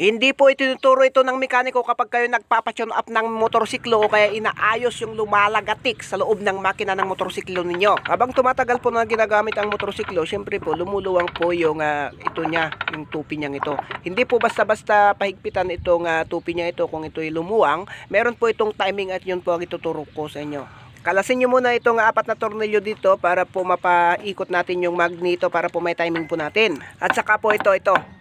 Hindi po itinuturo ito ng mekaniko kapag kayo nagpapatune up ng motorsiklo o kaya inaayos yung lumalagatik sa loob ng makina ng motorsiklo ninyo. Habang tumatagal po na ginagamit ang motorsiklo, syempre po lumuluwang po yung ah, ito niya, yung tupi niyang ito. Hindi po basta-basta pahigpitan itong ah, tupi niya ito kung ito'y lumuwang. Meron po itong timing at yun po ang ituturo ko sa inyo. Kalasin nyo muna itong apat na tornilyo dito para po mapaikot natin yung magneto para po may timing po natin. At saka po ito, ito.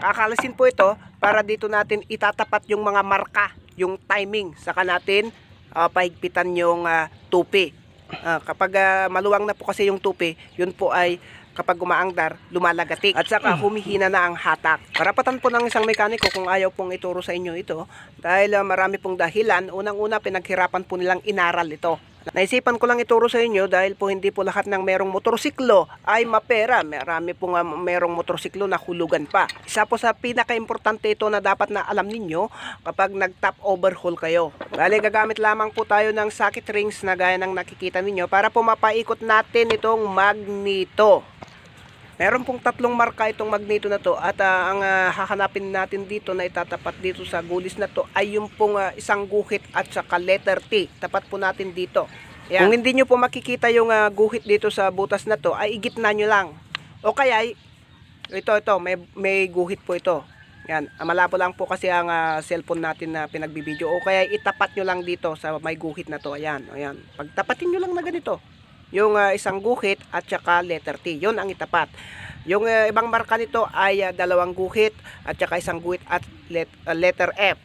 Kakalasin po ito para dito natin itatapat yung mga marka, yung timing. Saka natin ah, pahigpitan yung ah, tupi. Ah, kapag ah, maluwang na po kasi yung tupi, yun po ay kapag umaangdar, lumalagatik. At saka humihina na ang hatak. Karapatan po ng isang mekaniko kung ayaw pong ituro sa inyo ito dahil ah, marami pong dahilan. Unang-una, pinaghirapan po nilang inaral ito. Naisipan ko lang ituro sa inyo dahil po hindi po lahat ng merong motorsiklo ay mapera. Marami po nga merong motorsiklo na hulugan pa. Isa po sa pinaka-importante ito na dapat na alam ninyo kapag nag-top overhaul kayo. Bale, gagamit lamang po tayo ng socket rings na gaya ng nakikita ninyo para po mapaikot natin itong magneto. Meron pong tatlong marka itong magneto na to at ah, ang ah, hahanapin natin dito na itatapat dito sa gulis na to ay yung pong ah, isang guhit at saka letter T. Tapat po natin dito. Yan. Kung hindi nyo po makikita yung ah, guhit dito sa butas na to ay igitna nyo lang. O kaya ay- ito ito may may guhit po ito. Yan, malabo lang po kasi ang ah, cellphone natin na pinagbibideo o kaya itapat nyo lang dito sa may guhit na to. Ayan, ayan. Pagtapatin nyo lang na ganito yung ah, isang guhit at saka letter T. Yun ang itapat. Yung ah, ibang marka nito ay ah, dalawang guhit at saka isang guhit at let- ah, letter F.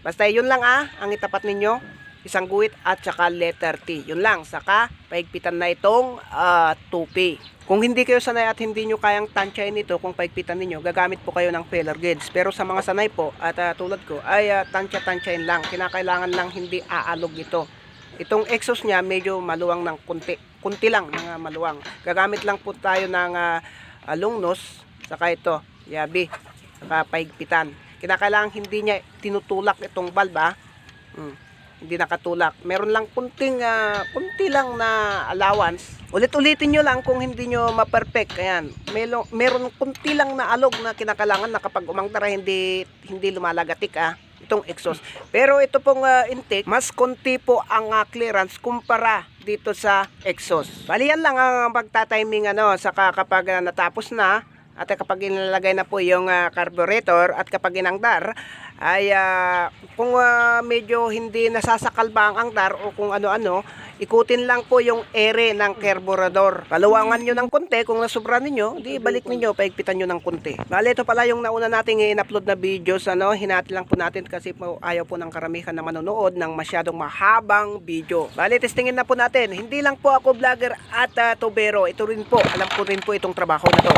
Basta yun lang ah, ang itapat ninyo. Isang guhit at saka letter T. Yun lang. Saka paigpitan na itong ah, tupi. Kung hindi kayo sanay at hindi nyo kayang tansyahin ito kung paigpitan ninyo, gagamit po kayo ng feller gauge. Pero sa mga sanay po at ah, tulad ko ay ah, tansya-tansyahin lang. Kinakailangan lang hindi aalog ito. Itong exhaust niya medyo maluwang ng kunti. Kunti lang mga maluwang. Gagamit lang po tayo ng ah, lungnos saka ito, yabi, saka paigpitan. Kinakailangan hindi niya tinutulak itong valve ah. Hmm, hindi nakatulak. Meron lang kunting ah, kunti lang na allowance. Ulit-ulitin nyo lang kung hindi nyo ma-perfect. Ayan. Meron, meron kunti lang na alog na kinakailangan na kapag umangtara hindi hindi lumalagatik ah itong exhaust. Pero ito pong ah, intake, mas konti po ang ah, clearance kumpara dito sa exhaust. Bali yan lang ang pagtatiming ano, saka kapag ah, natapos na at kapag inilagay na po yung ah, carburetor at kapag inangdar ay ah, kung ah, medyo hindi nasasakal ang angdar o kung ano-ano, ikutin lang po yung ere ng carburetor. Paluwangan nyo ng konti, kung nasobra ninyo, di balik ninyo, paigpitan nyo ng konti. Bale, ito pala yung nauna nating in-upload na videos, ano, hinati lang po natin kasi po ayaw po ng karamihan na manonood ng masyadong mahabang video. Bale, testingin na po natin. Hindi lang po ako vlogger at ah, tubero. Ito rin po, alam ko rin po itong trabaho na to.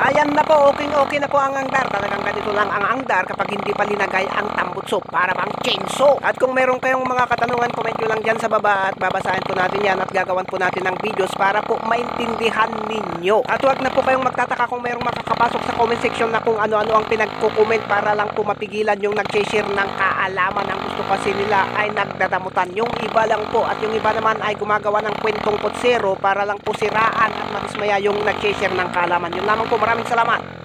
Ayan na po, okay okay na po ang angdar. Talagang ganito lang ang angdar kapag hindi pa linagay ang tambutso para bang chainsaw. At kung meron kayong mga katanungan, comment nyo lang dyan sa baba at babasahin po natin yan at gagawan po natin ng videos para po maintindihan ninyo. At huwag na po kayong magtataka kung merong makakapasok sa comment section na kung ano-ano ang pinagko-comment para lang po mapigilan yung nag-share ng kaalaman. Ang gusto kasi nila ay nagdadamutan. Yung iba lang po at yung iba naman ay gumagawa ng kwentong potsero para lang po siraan at madismaya yung nag-share ng kaalaman. Yun lamang po, maraming salamat.